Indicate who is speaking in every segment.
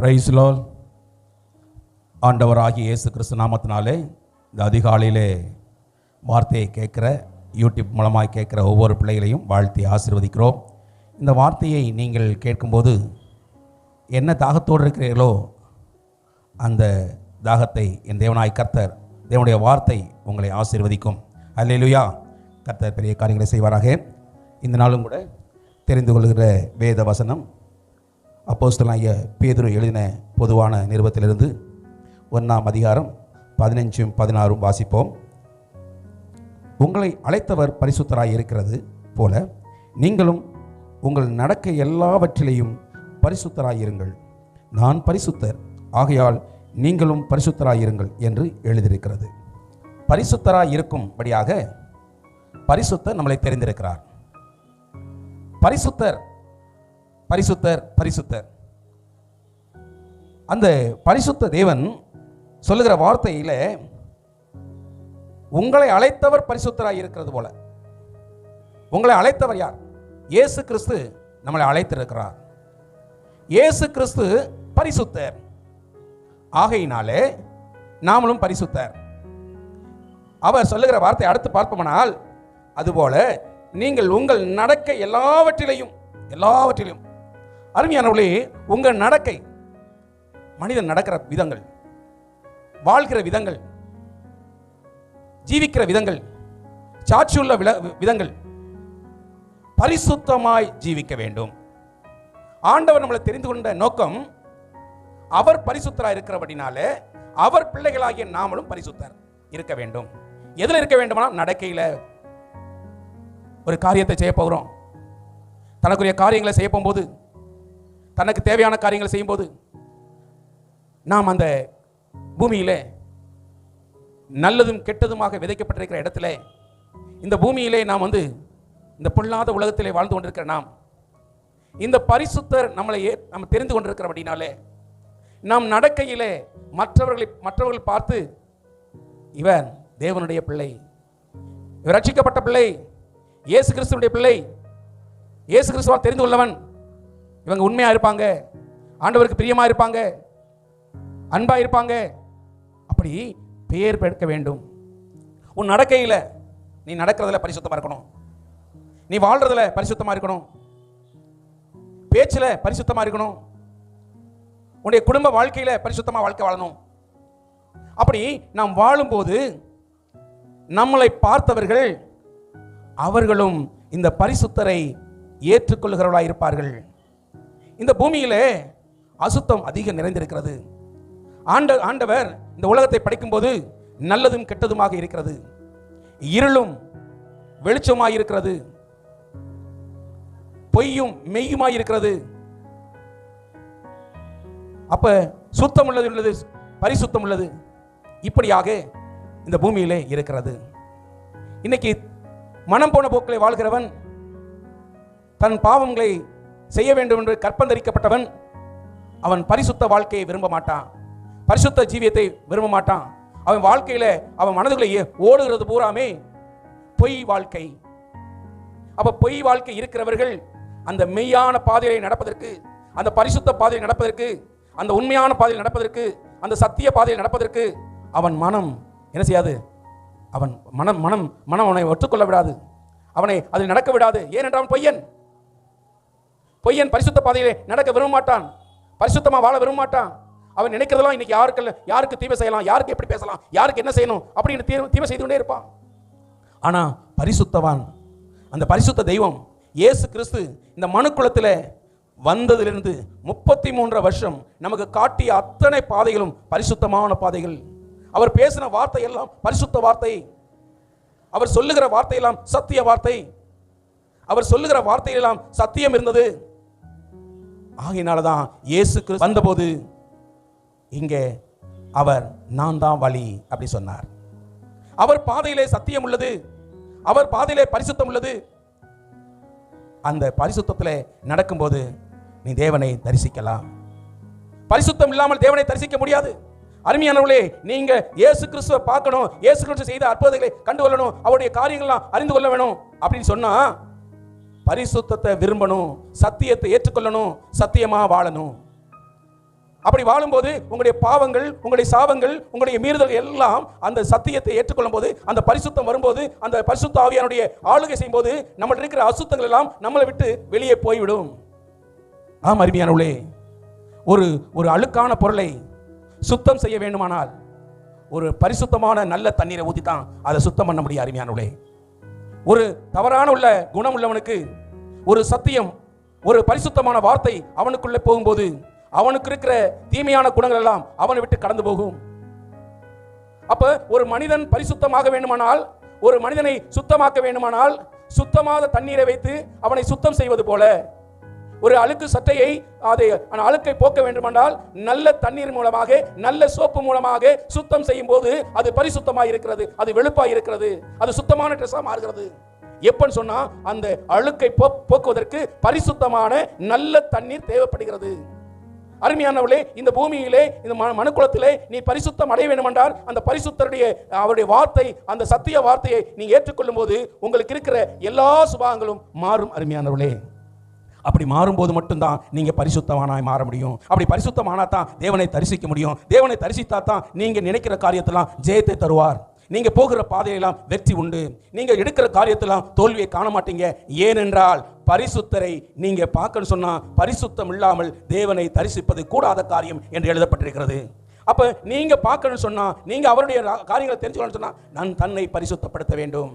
Speaker 1: Price Lal ஆண்டவராகி இயேசு கிறிஸ்து நாமத்தினாலே இந்த அதிகாலையிலே வார்த்தையை கேட்குற யூடியூப் மூலமாக கேட்குற ஒவ்வொரு பிள்ளைகளையும் வாழ்த்தி ஆசிர்வதிக்கிறோம். இந்த வார்த்தையை நீங்கள் கேட்கும்போது என்ன தாகத்தோடு இருக்கிறீர்களோ அந்த தாகத்தை என் தேவனாய் கர்த்தர் தேவனுடைய வார்த்தை உங்களை ஆசீர்வதிக்கும். அல்லேலுயா. கர்த்தர் பெரிய காரியங்களை செய்வாராக. இந்த நாளும் கூட தெரிந்து கொள்கிற வேத வசனம் அப்போஸ்தலாகிய பேதுரு எழுதின பொதுவான நிருபத்திலிருந்து ஒன்றாம் அதிகாரம் பதினஞ்சும் பதினாறும் வாசிப்போம். உங்களை அழைத்தவர் பரிசுத்தராய் இருக்கிறது போல நீங்களும் உங்கள் நடக்க எல்லாவற்றிலேயும் பரிசுத்தராயிருங்கள். நான் பரிசுத்தர் ஆகையால் நீங்களும் பரிசுத்தராயிருங்கள் என்று எழுதியிருக்கிறது. பரிசுத்தராய் இருக்கும்படியாக பரிசுத்தர் நம்மளை தெரிந்திருக்கிறார். பரிசுத்தர் பரிசுத்தர் பரிசுத்தர். அந்த பரிசுத்த தேவன் சொல்லுகிற வார்த்தையில உங்களை அழைத்தவர் பரிசுத்தராய் இருக்கிறது போல. உங்களை அழைத்தவர் யார்? இயேசு கிறிஸ்து நம்மளை அழைத்திருக்கிறார். இயேசு கிறிஸ்து பரிசுத்தர். ஆகையினாலே நாமளும் பரிசுத்தர். அவர் சொல்லுகிற வார்த்தை அடுத்து பார்ப்போமானால் அதுபோல நீங்கள் உங்கள் நடக்க எல்லாவற்றிலையும் எல்லாவற்றிலும் அருமையானவர்களே உங்கள் நடக்கை மனிதன் நடக்கிற விதங்கள் வாழ்கிற விதங்கள் ஜீவிக்கிற விதங்கள் சாட்சியுள்ள வில விதங்கள் பரிசுத்தமாய் ஜீவிக்க வேண்டும். ஆண்டவர் நம்மளை தெரிந்து கொண்ட நோக்கம் அவர் பரிசுத்தராக இருக்கிறபடினாலே அவர் பிள்ளைகளாகிய நாமளும் பரிசுத்தர் இருக்க வேண்டும். எதில் இருக்க வேண்டுமானா நடக்கையில் ஒரு காரியத்தை செய்ய போகிறோம். தனக்குரிய காரியங்களை செய்ய போகும்போது தனக்கு தேவையான காரியங்களை செய்யும்போது நாம் அந்த பூமியிலே நல்லதும் கெட்டதுமாக விதைக்கப்பட்டிருக்கிற இடத்துல இந்த பூமியிலே நாம் வந்து இந்த பொல்லாத உலகத்திலே வாழ்ந்து கொண்டிருக்கிற நாம் இந்த பரிசுத்தர் நம்மளை ஏ- நம்ம தெரிந்து கொண்டிருக்கிறபடினாலே நாம் நடக்கையிலே மற்றவர்களை மற்றவர்கள் பார்த்து இவன் தேவனுடைய பிள்ளை இவர் ரட்சிக்கப்பட்ட பிள்ளை இயேசு கிறிஸ்துவனுடைய பிள்ளை இயேசு கிறிஸ்துவால் தெரிந்து கொள்ளவன் இவங்க உண்மையாக இருப்பாங்க? ஆண்டவருக்கு பிரியமாக இருப்பாங்க? அன்பாக இருப்பாங்க? அப்படி பெயர் பெருக்க வேண்டும். உன் நடக்கையில் நீ நடக்கிறதுல பரிசுத்தமாக இருக்கணும். நீ வாழ்கிறதுல பரிசுத்தமாக இருக்கணும். பேச்சில் பரிசுத்தமாக இருக்கணும். உன்னுடைய குடும்ப வாழ்க்கையில் பரிசுத்தமாக வாழ்க்கை வாழணும். அப்படி நாம் வாழும்போது நம்மளை பார்த்தவர்கள் அவர்களும் இந்த பரிசுத்தரை ஏற்றுக்கொள்கிறவர்களாக இருப்பார்கள் இந்த பூமியிலே அசுத்தம் அதிகம் நிறைந்திருக்கிறது. ஆண்ட ஆண்டவர் இந்த உலகத்தை படைக்கும்போது நல்லதும் கெட்டதுமாக இருக்கிறது. இருளும் வெளிச்சமாக இருக்கிறது பொய்யும் மெய்யுமாய் இருக்கிறது அப்ப சுத்தம் உள்ளது உள்ளது பரிசுத்தம் உள்ளது இப்படியாக இந்த பூமியிலே இருக்கிறது. இன்னைக்கு மனம் போன போக்கிலே வாழ்கிறவன் தன் பாவங்களை செய்ய வேண்டும் என்று கற்பந்தரிக்கப்பட்டவன் அவன் பரிசுத்த வாழ்க்கையை விரும்ப மாட்டான். பரிசுத்த ஜீவியத்தை விரும்ப மாட்டான். அவன் வாழ்க்கையில அவன் மனதுக்குள்ளே ஓடுகிறது பூராமே பொய் வாழ்க்கை. அப்ப பொய் வாழ்க்கை இருக்கிறவர்கள் அந்த மெய்யான பாதையை நடப்பதற்கு அந்த பரிசுத்த பாதையில் நடப்பதற்கு அந்த உண்மையான பாதையில் நடப்பதற்கு அந்த சத்திய பாதையில் நடப்பதற்கு அவன் மனம் என்ன செய்யாது? அவன் மனம் மனம் மனம் அவனை ஒற்றுக்கொள்ள விடாது. அவனை அதில் நடக்க விடாது. ஏனென்றால் அவன் பொய்யன். பொய்யன் பரிசுத்த பாதையிலே நடக்க விரும்ப மாட்டான் பரிசுத்தமாக வாழ விரும்ப மாட்டான் அவன் நினைக்கிறதெல்லாம் இன்னைக்கு யாருக்கு யாருக்கு தீமை செய்யலாம் யாருக்கு எப்படி பேசலாம் யாருக்கு என்ன செய்யணும் அப்படின்னு தீ- தீமை செய்து கொண்டே இருப்பான். ஆனால் பரிசுத்தவான் அந்த பரிசுத்த தெய்வம் இயேசு கிறிஸ்து இந்த மனுக்குலத்தில் வந்ததிலிருந்து முப்பத்தி மூன்று வருஷம் நமக்கு காட்டிய அத்தனை பாதைகளும் பரிசுத்தமான பாதைகள். அவர் பேசின வார்த்தை எல்லாம் பரிசுத்த வார்த்தை. அவர் சொல்லுகிற வார்த்தையெல்லாம் சத்திய வார்த்தை. அவர் சொல்லுகிற வார்த்தையெல்லாம் சத்தியம் இருந்தது. ஆகையினால தான் இயேசு கிறிஸ்து வந்தபோது இங்கே அவர் நான் தான் வழி அப்படி சொன்னார். அவர் பாதையிலே சத்தியம் உள்ளது. அவர் பாதையிலே பரிசுத்தம் உள்ளது. அந்த பரிசுத்தத்தில் நடக்கும்போது நீ தேவனை தரிசிக்கலாம். பரிசுத்தம் இல்லாமல் தேவனை தரிசிக்க முடியாது. அருமையானவர்களே நீங்க இயேசு கிறிஸ்துவை பார்க்கணும் இயேசு கிறிஸ்து செய்த அற்புதங்களை கண்டு கொள்ளணும் அவருடைய காரியங்கள்லாம் அறிந்து கொள்ள வேணும் அப்படின்னு சொன்னா பரிசுத்தத்தை விரும்பணும் சத்தியத்தை ஏற்றுக்கொள்ளணும் சத்தியமாக வாழணும். அப்படி வாழும்போது உங்களுடைய பாவங்கள் உங்களுடைய சாபங்கள் உங்களுடைய மீறுதல் எல்லாம் அந்த சத்தியத்தை ஏற்றுக்கொள்ளும் போது அந்த பரிசுத்தம் வரும்போது அந்த பரிசுத்த ஆவியானுடைய ஆளுகை செய்யும்போது நம்மள்ட்ட இருக்கிற அசுத்தங்கள் எல்லாம் நம்மளை விட்டு வெளியே போய்விடும். ஆம் அருமையானவளே ஒரு ஒரு அழுக்கான பொருளை சுத்தம் செய்ய வேண்டுமானால் ஒரு பரிசுத்தமான நல்ல தண்ணீரை ஊற்றி தான் அதை சுத்தம் பண்ண முடியும் அருமையானவளே ஒரு தவறான உள்ள குணம் உள்ளவனுக்கு ஒரு சத்தியம் ஒரு பரிசுத்தமான வார்த்தை அவனுக்குள்ளே போகும்போது அவனுக்கு இருக்கிற தீமையான குணங்கள் எல்லாம் அவனை விட்டு கடந்து போகும். அப்ப ஒரு மனிதன் பரிசுத்தமாக வேண்டுமானால் ஒரு மனிதனை சுத்தமாக்க வேண்டுமானால் சுத்தமாத தண்ணீரை வைத்து அவனை சுத்தம் செய்வது போல ஒரு அழுக்கு சட்டையை அதை அந்த அழுக்கை போக்க வேண்டுமென்றால் நல்ல தண்ணீர் மூலமாக நல்ல சோப்பு மூலமாக சுத்தம் செய்யும் போது அது பரிசுத்தமாக இருக்கிறது அது வெளுப்பாக இருக்கிறது அது சுத்தமான ட்ரெஸ்ஸாக மாறுகிறது. எப்பன்னு சொன்னா அந்த அழுக்கை போ- போக்குவதற்கு பரிசுத்தமான நல்ல தண்ணீர் தேவைப்படுகிறது. அருமையானவர்களே இந்த பூமியிலே இந்த ம- நீ பரிசுத்தம் அடைய வேண்டுமென்றால் அந்த பரிசுத்தருடைய அவருடைய வார்த்தை அந்த சத்திய வார்த்தையை நீ ஏற்றுக்கொள்ளும் போது உங்களுக்கு இருக்கிற எல்லா சுபாகங்களும் மாறும் அருமையானவர்களே. அப்படி மாறும்போது மட்டும்தான் நீங்கள் பரிசுத்தமானாய் மாற முடியும். அப்படி பரிசுத்தமானா தான் தேவனை தரிசிக்க முடியும். தேவனை தரிசித்தா தான் நீங்கள் நினைக்கிற காரியத்தெல்லாம் ஜெயத்தை தருவார். நீங்கள் போகிற பாதையெல்லாம் வெற்றி உண்டு. நீங்கள் எடுக்கிற காரியத்தெல்லாம் தோல்வியை காண மாட்டீங்க. ஏனென்றால் பரிசுத்தரை நீங்கள் பார்க்கன்னு சொன்னால் பரிசுத்தம் இல்லாமல் தேவனை தரிசிப்பது கூடாத காரியம் என்று எழுதப்பட்டிருக்கிறது. அப்போ நீங்கள் பார்க்கணும்னு சொன்னால் நீங்கள் அவருடைய காரியங்களை தெரிஞ்சுக்கணும்னு சொன்னால் நான் தன்னை பரிசுத்தப்படுத்த வேண்டும்.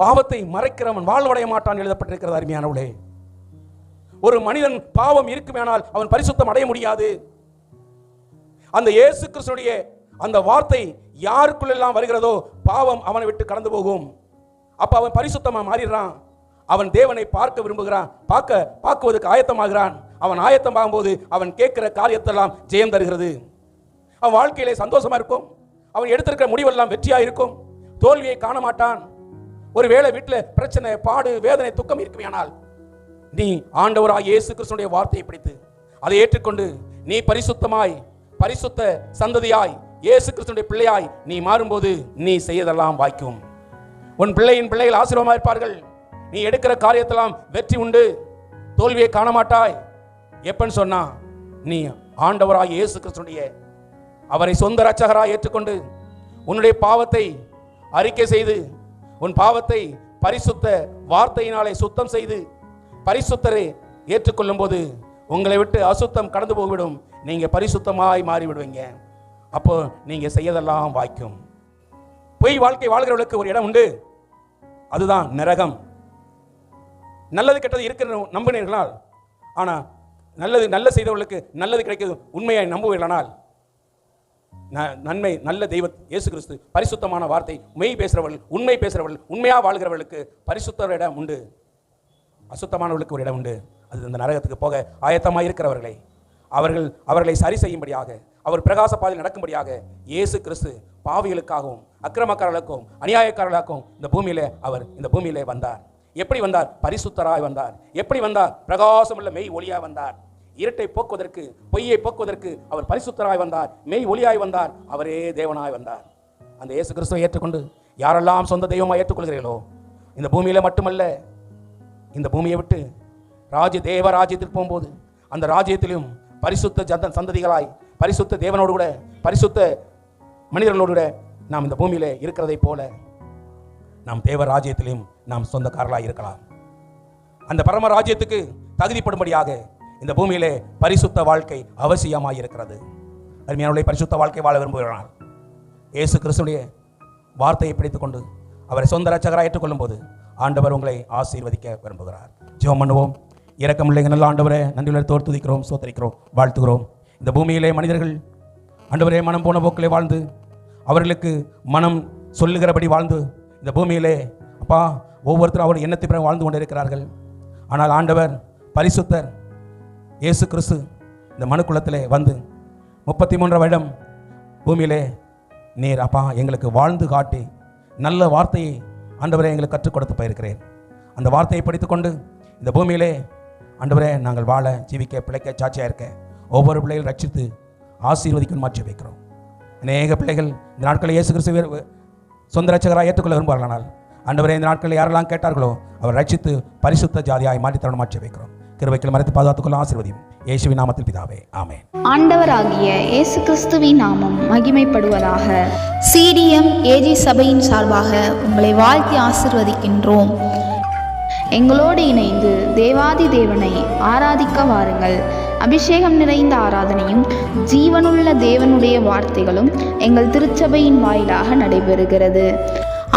Speaker 1: பாவத்தை மறைக்கிறவன் வாழ்வடைய மாட்டான் எழுதப்பட்டிருக்கிறது அருமையானவளே ஒரு மனிதன் பாவம் இருக்குமேனால் அவன் பரிசுத்தம் அடைய முடியாது. அந்த இயேசு கிறிஸ்துடைய அந்த வார்த்தை யாருக்குள்ளெல்லாம் வருகிறதோ பாவம் அவனை விட்டு கடந்து போகும். அப்ப அவன் பரிசுத்தமா மாறிடுறான். அவன் தேவனை பார்க்க விரும்புகிறான் பார்க்க பார்க்குவதற்கு ஆயத்தமாகிறான். அவன் ஆயத்தமாகும் போது அவன் கேட்கிற காரியத்தெல்லாம் ஜெயம் தருகிறது. அவன் வாழ்க்கையிலே சந்தோஷமா இருக்கும். அவன் எடுத்திருக்கிற முடிவெல்லாம் வெற்றியாக இருக்கும் தோல்வியை காண மாட்டான் ஒருவேளை வீட்டில் பிரச்சனை பாடு வேதனை துக்கம் இருக்குமையானால் நீ ஆண்டவராக இயேசு கிறிஸ்துடைய வார்த்தையை பிடித்து அதை ஏற்றுக்கொண்டு நீ பரிசுத்தமாய் பரிசுத்த சந்ததியாய் இயேசு கிறிஸ்துடைய பிள்ளையாய் நீ மாறும்போது நீ செய்யதெல்லாம் வாய்க்கும். உன் பிள்ளையின் பிள்ளைகள் ஆசீர்வாதமாக இருப்பார்கள். நீ எடுக்கிற காரியத்தெல்லாம் வெற்றி உண்டு. தோல்வியை காண மாட்டாய் எப்பன்னு சொன்னா நீ ஆண்டவராய் இயேசு கிறிஸ்துடைய அவரை சொந்த ரச்சகராக ஏற்றுக்கொண்டு உன்னுடைய பாவத்தை அறிக்கை செய்து உன் பாவத்தை பரிசுத்த வார்த்தையினாலே சுத்தம் செய்து பரிசுத்தரை ஏற்றுக்கொள்ளும் போது உங்களை விட்டு அசுத்தம் கடந்து போய்விடும். நீங்க பரிசுத்தமாய் மாறிவிடுவீங்க. அப்போ நீங்க செய்யதெல்லாம் வாய்க்கும். பொய் வாழ்க்கை வாழ்கிறவர்களுக்கு ஒரு இடம் உண்டு. அதுதான் நரகம். நல்லது கெட்டது இருக்கிற நம்பினீர்களால் ஆனால் நல்லது நல்ல செய்தவர்களுக்கு நல்லது கிடைக்கிறது உண்மையாய் நம்புவீர்களானால் நன்மை நல்ல தெய்வ இயேசு கிறிஸ்து பரிசுத்தமான வார்த்தை மெய் பேசுகிறவர்கள் உண்மை பேசுகிறவர்கள் உண்மையாக வாழ்கிறவர்களுக்கு பரிசுத்தர் இடம் உண்டு. அசுத்தமானவர்களுக்கு ஒரு இடம் உண்டு. அது அந்த நரகத்துக்கு போக ஆயத்தமாக இருக்கிறவர்களை அவர்கள் அவர்களை சரி செய்யும்படியாக அவர் பிரகாச பாதையில் நடக்கும்படியாக இயேசு கிறிஸ்து பாவிகளுக்காகவும் அக்கிரமக்காரர்களுக்கும் அநியாயக்காரர்களுக்கும் இந்த பூமியிலே அவர் இந்த பூமியிலே வந்தார். எப்படி வந்தார்? பரிசுத்தராய் வந்தார். எப்படி வந்தார்? பிரகாசமுள்ள மெய் ஒளியாக வந்தார். இருட்டை போக்குவதற்கு பொய்யை போக்குவதற்கு அவர் பரிசுத்தராய் வந்தார் மெய் ஒளியாய் வந்தார் அவரே தேவனாய் வந்தார். அந்த இயேசு கிறிஸ்துவை ஏற்றுக்கொண்டு யாரெல்லாம் சொந்த தெய்வமாக ஏற்றுக்கொள்கிறீர்களோ இந்த பூமியில் மட்டுமல்ல இந்த பூமியை விட்டு ராஜ தேவ ராஜ்யத்திற்கு போகும்போது அந்த ராஜ்யத்திலும் பரிசுத்த ஜந்த சந்ததிகளாய் பரிசுத்த தேவனோடு கூட பரிசுத்த மனிதர்களோடு கூட நாம் இந்த பூமியில இருக்கிறதைப் போல நாம் தேவ ராஜ்யத்திலையும் நாம் சொந்தக்காரர்களாக இருக்கலாம். அந்த பரம ராஜ்யத்துக்கு தகுதிப்படும்படியாக இந்த பூமியிலே பரிசுத்த வாழ்க்கை அவசியமாக இருக்கிறது அருமையானவர்களை பரிசுத்த வாழ்க்கை வாழ விரும்புகிறார் இயேசு கிறிஸ்துடைய வார்த்தையை பிடித்துக்கொண்டு அவரை சொந்த ரச்சகராக ஏற்றுக்கொள்ளும் போது ஆண்டவர் உங்களை ஆசீர்வதிக்க விரும்புகிறார். ஜெபம் பண்ணுவோம். இரக்கமுள்ள நல்ல ஆண்டவரே நன்றியுள்ள தோர்த்துதிக்கிறோம் சோத்தரிக்கிறோம் வாழ்த்துகிறோம். இந்த பூமியிலே மனிதர்கள் ஆண்டவரே மனம் போன போக்கிலே வாழ்ந்து அவர்களுக்கு மனம் சொல்லுகிறபடி வாழ்ந்து இந்த பூமியிலே அப்பா ஒவ்வொருத்தரும் அவர் எண்ணத்தை பிறகு வாழ்ந்து கொண்டிருக்கிறார்கள். ஆனால் ஆண்டவர் பரிசுத்தர் இயேசு கிறிஸ்து இந்த மனுக்குளத்தில் வந்து முப்பத்தி மூன்று வருடம் பூமியிலே நீர் அப்பா எங்களுக்கு வாழ்ந்து காட்டி நல்ல வார்த்தையை ஆண்டவரே எங்களுக்கு கற்றுக் கொடுத்து போயிருக்கிறேன். அந்த வார்த்தையை படித்துக்கொண்டு இந்த பூமியிலே ஆண்டவரே நாங்கள் வாழ ஜீவிக்க பிழைக்க சாட்சியாக இருக்க ஒவ்வொரு பிள்ளைகள் ரட்சித்து ஆசீர்வதிக்கும் மாற்றி வைக்கிறோம். அநேக பிள்ளைகள் இந்த நாட்களில் இயேசு கிறிஸ்து சொந்த ரட்சகராக ஏற்றுக்கொள்ள விரும்புகிறார்கள் ஆண்டவரே இந்த நாட்களில் யாரெல்லாம் கேட்டார்களோ அவர் ரட்சித்து பரிசுத்த ஜாதியாய் மாற்றி தருணம் மாற்றி வைக்கிறோம். கிருபைக்குள் மறைத்து பாதுகாத்துக்கொள்ள ஆசீர்வதியும் இயேசுவின் நாமத்தில் பிதாவே. ஆமே
Speaker 2: ஆண்டவராகிய இயேசு கிறிஸ்துவின் நாமம் மகிமைப்படுவதாக. சிடிஎம் ஏஜி சபையின் சார்பாக உங்களை வாழ்த்தி ஆசிர்வதிக்கின்றோம். எங்களோடு இணைந்து தேவாதி தேவனை ஆராதிக்க வாருங்கள். அபிஷேகம் நிறைந்த ஆராதனையும் ஜீவனுள்ள தேவனுடைய வார்த்தைகளும் எங்கள் திருச்சபையின் வாயிலாக நடைபெறுகிறது.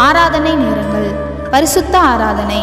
Speaker 2: ஆராதனை நேரங்கள் பரிசுத்த ஆராதனை